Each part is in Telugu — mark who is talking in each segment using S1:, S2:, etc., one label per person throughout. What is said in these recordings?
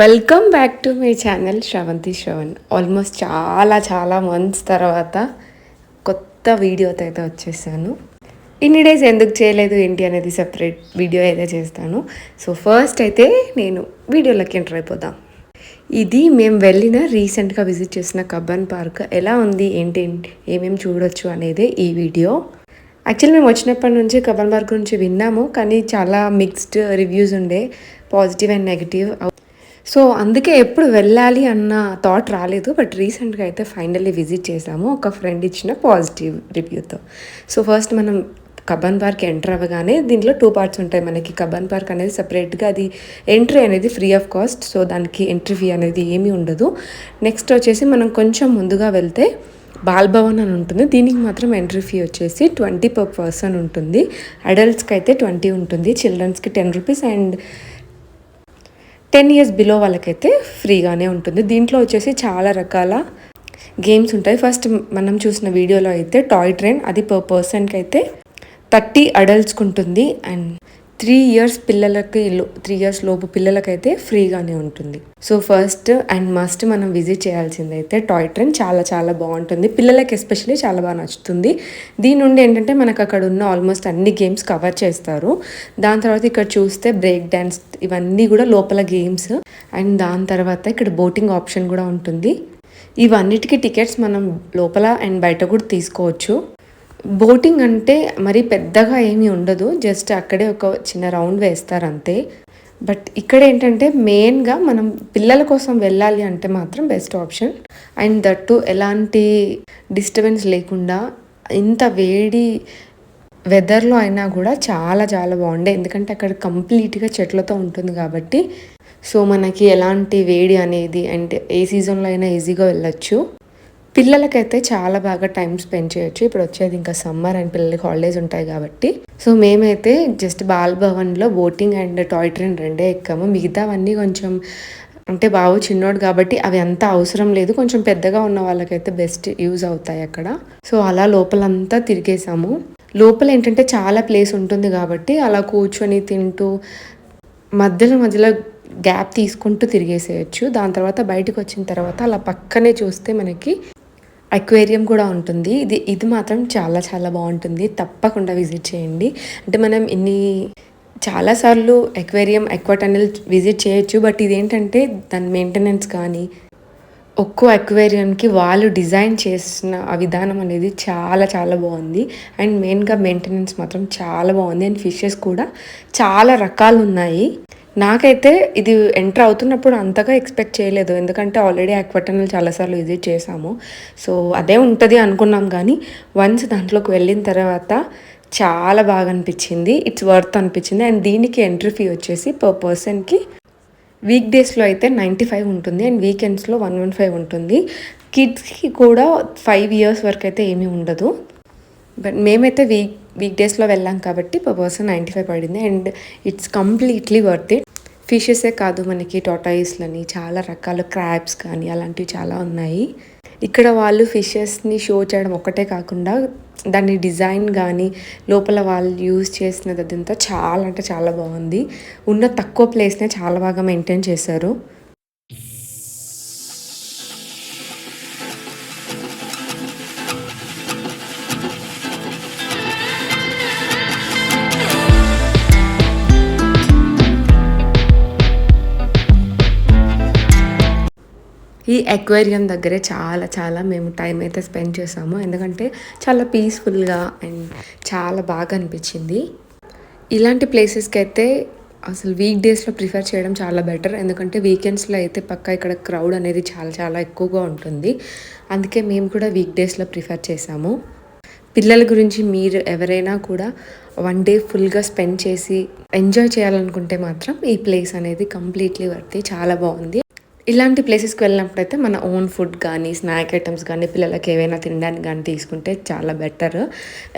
S1: Welcome back to my channel Sravanthi Sravan almost చాలా చాలా మంత్స్ తర్వాత కొత్త వీడియోతో అయితే వచ్చేసాను. ఇన్ని డేస్ ఎందుకు చేయలేదు ఏంటి అనేది సెపరేట్ వీడియో అయితే చేస్తాను. సో ఫస్ట్ అయితే నేను వీడియోలోకి ఎంటర్ అయిపోదాం. ఇది మేము వెళ్ళిన రీసెంట్గా విజిట్ చేసిన కబ్బన్ పార్క్ ఎలా ఉంది ఏంటి ఏమేమి చూడొచ్చు అనేది ఈ వీడియో యాక్చువల్లీ మేము వచ్చినప్పటి నుంచి కబ్బన్ పార్క్ గురించి విన్నాము కానీ చాలా మిక్స్డ్ రివ్యూస్ ఉండే పాజిటివ్ అండ్ నెగిటివ్ సో అందుకే ఎప్పుడు వెళ్ళాలి అన్న థాట్ రాలేదు బట్ రీసెంట్గా అయితే ఫైనల్లీ విజిట్ చేసాము. ఒక ఫ్రెండ్ ఇచ్చిన పాజిటివ్ రివ్యూతో సో ఫస్ట్ మనం కబన్ పార్క్ ఎంటర్ అవ్వగానే దీంట్లో టూ పార్ట్స్ ఉంటాయి మనకి. కబన్ పార్క్ అనేది సపరేట్గా అది ఎంట్రీ అనేది ఫ్రీ ఆఫ్ కాస్ట్ సో దానికి ఎంట్రీ ఫీ అనేది ఏమీ ఉండదు. నెక్స్ట్ వచ్చేసి మనం కొంచెం ముందుగా వెళ్తే బాల్భవన్ అని ఉంటుంది. దీనికి మాత్రం ఎంట్రీ ఫీ వచ్చేసి ట్వంటీ పర్ పర్సన్ ఉంటుంది. అడల్ట్స్కి అయితే ట్వంటీ ఉంటుంది. చిల్డ్రన్స్కి ten rupees and ten years below వాళ్ళకైతే ఫ్రీగానే ఉంటుంది. దీంట్లో వచ్చేసి చాలా రకాల గేమ్స్ ఉంటాయి. ఫస్ట్ మనం చూసిన వీడియోలో అయితే టాయ్ ట్రైన్ అది పర్ పర్సన్కి అయితే థర్టీ అడల్ట్స్కి ఉంటుంది. అండ్ త్రీ ఇయర్స్ పిల్లలకి త్రీ ఇయర్స్ లోపు పిల్లలకైతే ఫ్రీగానే ఉంటుంది. సో ఫస్ట్ అండ్ మస్ట్ మనం విజిట్ చేయాల్సింది అయితే టాయ్ ట్రైన్ చాలా చాలా బాగుంటుంది. పిల్లలకి ఎస్పెషల్లీ చాలా బాగా నచ్చుతుంది. దీని నుండి ఏంటంటే మనకు అక్కడ ఉన్న ఆల్మోస్ట్ అన్ని గేమ్స్ కవర్ చేస్తారు. దాని తర్వాత ఇక్కడ చూస్తే బ్రేక్ డ్యాన్స్ ఇవన్నీ కూడా లోపల గేమ్స్. అండ్ దాని తర్వాత ఇక్కడ బోటింగ్ ఆప్షన్ కూడా ఉంటుంది. ఇవన్నిటికీ టికెట్స్ మనం లోపల అండ్ బయట కూడా తీసుకోవచ్చు. బోటింగ్ అంటే మరి పెద్దగా ఏమీ ఉండదు. జస్ట్ అక్కడే ఒక చిన్న రౌండ్ వేస్తారు అంతే. బట్ ఇక్కడ ఏంటంటే మెయిన్గా మనం పిల్లల కోసం వెళ్ళాలి అంటే మాత్రం బెస్ట్ ఆప్షన్. అండ్ దట్టు ఎలాంటి డిస్టర్బెన్స్ లేకుండా ఇంత వేడి వెదర్లో అయినా కూడా చాలా చాలా బాగుండే. ఎందుకంటే అక్కడ కంప్లీట్గా చెట్లతో ఉంటుంది కాబట్టి. సో మనకి ఎలాంటి వేడి అనేది అండ్ ఏ సీజన్లో అయినా ఈజీగా వెళ్ళొచ్చు. పిల్లలకైతే చాలా బాగా టైం స్పెండ్ చేయొచ్చు. ఇప్పుడు వచ్చేది ఇంకా సమ్మర్ అండ్ పిల్లలకి హాలిడేస్ ఉంటాయి కాబట్టి. సో మేమైతే జస్ట్ బాల్ భవన్లో బోటింగ్ అండ్ టాయ్ ట్రైన్ రెండే ఎక్కాము. మిగతావన్నీ కొంచెం అంటే బాబు చిన్నోడు కాబట్టి అవి అంత అవసరం లేదు. కొంచెం పెద్దగా ఉన్న వాళ్ళకైతే బెస్ట్ యూజ్ అవుతాయి అక్కడ. సో అలా లోపలంతా తిరిగేసాము. లోపల ఏంటంటే చాలా ప్లేస్ ఉంటుంది కాబట్టి అలా కూర్చొని తింటూ మధ్యలో మధ్యలో గ్యాప్ తీసుకుంటూ తిరిగేసేయచ్చు. దాని తర్వాత బయటకు వచ్చిన తర్వాత అలా పక్కనే చూస్తే మనకి అక్వేరియం కూడా ఉంటుంది. ఇది ఇది మాత్రం చాలా చాలా బాగుంటుంది. తప్పకుండా విజిట్ చేయండి. అంటే మనం ఇన్ని చాలాసార్లు అక్వేరియం టనల్ విజిట్ చేయొచ్చు. బట్ ఇదేంటంటే దాని మెయింటెనెన్స్ కానీ ఒక్కో అక్వేరియంకి వాళ్ళు డిజైన్ చేసిన ఆ విధానం అనేది చాలా చాలా బాగుంది. అండ్ మెయిన్గా మెయింటెనెన్స్ మాత్రం చాలా బాగుంది. అండ్ ఫిషెస్ కూడా చాలా రకాలు ఉన్నాయి నాకైతే ఇది ఎంటర్ అవుతున్నప్పుడు అంతగా ఎక్స్పెక్ట్ చేయలేదు. ఎందుకంటే ఆల్రెడీ ఆక్వటనల్ చాలాసార్లు విజిట్ చేసాము సో అదే ఉంటుంది అనుకున్నాం కానీ వన్స్ దాంట్లోకి వెళ్ళిన తర్వాత చాలా బాగా అనిపించింది. ఇట్స్ వర్త్ అనిపించింది. అండ్ దీనికి ఎంట్రీ ఫీ వచ్చేసి పర్ పర్సన్కి వీక్ డేస్లో అయితే నైంటీ ఫైవ్ ఉంటుంది. అండ్ వీకెండ్స్లో వన్ వన్ ఫైవ్ ఉంటుంది. కిడ్స్కి కూడా ఫైవ్ ఇయర్స్ వరకు అయితే ఏమీ ఉండదు. బట్ మేమైతే వీక్ వీక్ డేస్లో వెళ్ళాం కాబట్టి పర్ పర్సన్ నైంటీ ఫైవ్ పడింది and it's completely worth it ఫిషెసే కాదు మనకి టోటాయిస్లని చాలా రకాల క్రాబ్స్ కానీ అలాంటివి చాలా ఉన్నాయి. ఇక్కడ వాళ్ళు ఫిషెస్ని షో చేయడం ఒకటే కాకుండా దాని డిజైన్ కానీ లోపల వాళ్ళు యూజ్ చేసినది అదంతా చాలా అంటే చాలా బాగుంది. ఉన్న తక్కువ ప్లేస్నే చాలా బాగా మెయింటైన్ చేశారు. ఈ అక్వేరియం దగ్గరే చాలా చాలా మేము టైం అయితే స్పెండ్ చేసాము. ఎందుకంటే చాలా పీస్ఫుల్గా అండ్ చాలా బాగా అనిపించింది. ఇలాంటి ప్లేసెస్కి అయితే అసలు వీక్ డేస్లో ప్రిఫర్ చేయడం చాలా బెటర్ ఎందుకంటే వీకెండ్స్లో అయితే పక్క ఇక్కడ క్రౌడ్ అనేది చాలా చాలా ఎక్కువగా ఉంటుంది. అందుకే మేము కూడా వీక్ డేస్లో ప్రిఫర్ చేసాము. పిల్లల గురించి మీరు ఎవరైనా కూడా వన్ డే ఫుల్గా స్పెండ్ చేసి ఎంజాయ్ చేయాలనుకుంటే మాత్రం ఈ ప్లేస్ అనేది కంప్లీట్లీ వర్తి చాలా బాగుంది. ఇలాంటి ప్లేసెస్కి వెళ్ళినప్పుడు అయితే మన ఓన్ ఫుడ్ కానీ స్నాక్ ఐటమ్స్ కానీ పిల్లలకి ఏవైనా తినడానికి కానీ తీసుకుంటే చాలా బెటర్.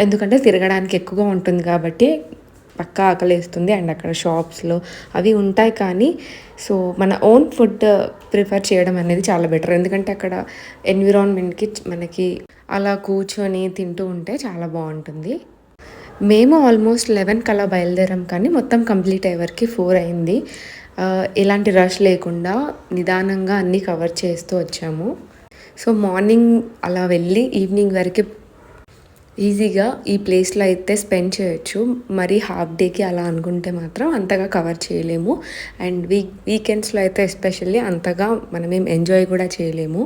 S1: ఎందుకంటే తిరగడానికి ఎక్కువగా ఉంటుంది కాబట్టి పక్కా ఆకలిస్తుంది అండ్ అక్కడ షాప్స్లో అవి ఉంటాయి కానీ సో మన ఓన్ ఫుడ్ ప్రిఫర్ చేయడం అనేది చాలా బెటర్. ఎందుకంటే అక్కడ ఎన్విరాన్మెంట్కి మనకి అలా కూర్చొని తింటూ ఉంటే చాలా బాగుంటుంది. మేము ఆల్మోస్ట్ లెవెన్ కలా బయలుదేరాం కానీ మొత్తం కంప్లీట్ అయ్యేవరకు ఫోర్ అయింది. ఎలాంటి రష్ లేకుండా నిదానంగా అన్నీ కవర్ చేస్తూ వచ్చాము. సో మార్నింగ్ అలా వెళ్ళి ఈవినింగ్ వరకు ఈజీగా ఈ ప్లేస్లో అయితే స్పెండ్ చేయొచ్చు. మరి హాఫ్ డేకి అలా అనుకుంటే మాత్రం అంతగా కవర్ చేయలేము. అండ్ వీక్ వీకెండ్స్లో అయితే ఎస్పెషల్లీ అంతగా మనం ఏం ఎంజాయ్ కూడా చేయలేము.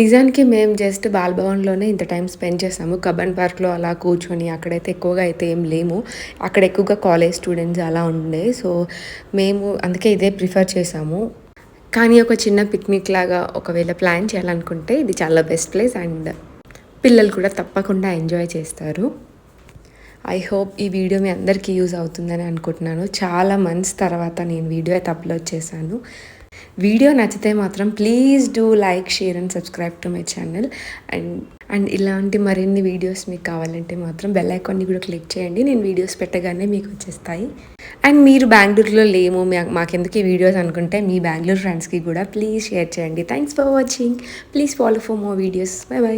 S1: నిజానికి మేము జస్ట్ బాల్భవన్లోనే ఇంత టైం స్పెండ్ చేసాము. కబన్ పార్క్లో అలా కూర్చొని అక్కడైతే ఎక్కువగా అయితే ఏం లేము. అక్కడ ఎక్కువగా కాలేజ్ స్టూడెంట్స్ అలా ఉండే. సో మేము అందుకే ఇదే ప్రిఫర్ చేసాము. కానీ ఒక చిన్న పిక్నిక్ లాగా ఒకవేళ ప్లాన్ చేయాలనుకుంటే ఇది చాలా బెస్ట్ ప్లేస్ అండ్ పిల్లలు కూడా తప్పకుండా ఎంజాయ్ చేస్తారు. ఐ హోప్ ఈ వీడియో మీ అందరికీ యూజ్ అవుతుందని అనుకుంటున్నాను. చాలా మంత్స్ తర్వాత నేను వీడియో అయితే అప్లోడ్ చేశాను. వీడియో నచ్చితే మాత్రం please do like share and subscribe to my channel and and ఇలాంటి మరిన్ని వీడియోస్ మీకు కావాలంటే మాత్రం బెల్ ఐకాన్ని కూడా క్లిక్ చేయండి. నేను వీడియోస్ పెట్టగానే మీకు వచ్చేస్తాయి. అండ్ మీరు బెంగళూరులో లేము మాకెందుకు ఈ వీడియోస్ అనుకుంటే మీ బెంగళూరు ఫ్రెండ్స్కి కూడా ప్లీజ్ షేర్ చేయండి. Thanks for watching please follow for more videos bye bye